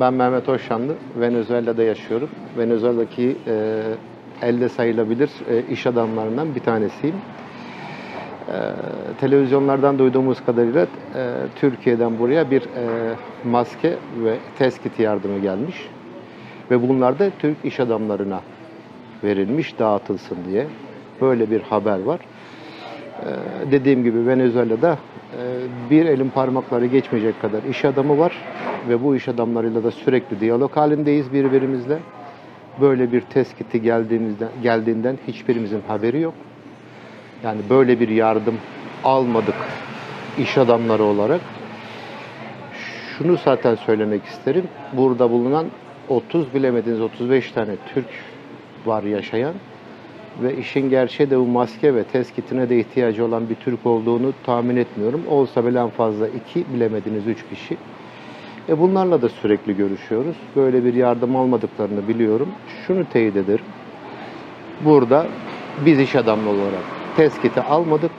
Ben Mehmet Hoşanlı, Venezuela'da yaşıyorum. Venezuela'daki e, elde sayılabilir e, iş adamlarından bir tanesiyim. E, televizyonlardan duyduğumuz kadarıyla e, Türkiye'den buraya bir e, maske ve test kiti yardımı gelmiş. Ve bunlar da Türk iş adamlarına verilmiş, dağıtılsın diye. Böyle bir haber var. E, dediğim gibi Venezuela'da e, bir elin parmakları geçmeyecek kadar iş adamı var ve bu iş adamlarıyla da sürekli diyalog halindeyiz birbirimizle. Böyle bir teskiti geldiğimizden geldiğinden hiçbirimizin haberi yok. Yani böyle bir yardım almadık iş adamları olarak. Şunu zaten söylemek isterim. Burada bulunan 30 bilemediniz 35 tane Türk var yaşayan ve işin gerçeği de bu maske ve test kitine de ihtiyacı olan bir Türk olduğunu tahmin etmiyorum. Olsa bile en fazla iki bilemediniz üç kişi. E bunlarla da sürekli görüşüyoruz. Böyle bir yardım almadıklarını biliyorum. Şunu teyit ederim. Burada biz iş adamı olarak test kiti almadık